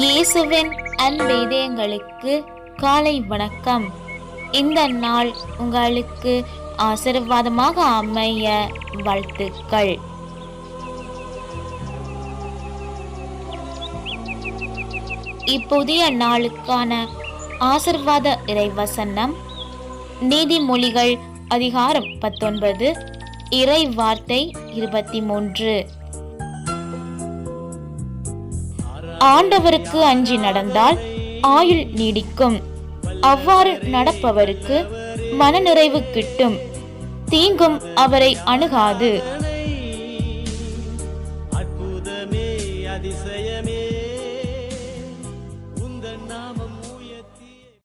இயேசுவின் அன்பெய்தயங்களுக்கு காலை வணக்கம். இந்த நாள் உங்களுக்கு ஆசீர்வாதமாக அமைய வாழ்த்துக்கள். இப்புதிய நாளுக்கான ஆசிர்வாத இறைவசனம் நீதிமொழிகள் அதிகாரம் பத்தொன்பது இறை வார்த்தை இருபத்தி மூன்று. ஆண்டவருக்கு அஞ்சி நடந்தால் ஆயுள் நீடிக்கும். அவ்வாறு நடப்பவருக்கு மனநிறைவு கிட்டும். தீங்கும் அவரை அணுகாது. அற்புதமே அதிசயமே. நாம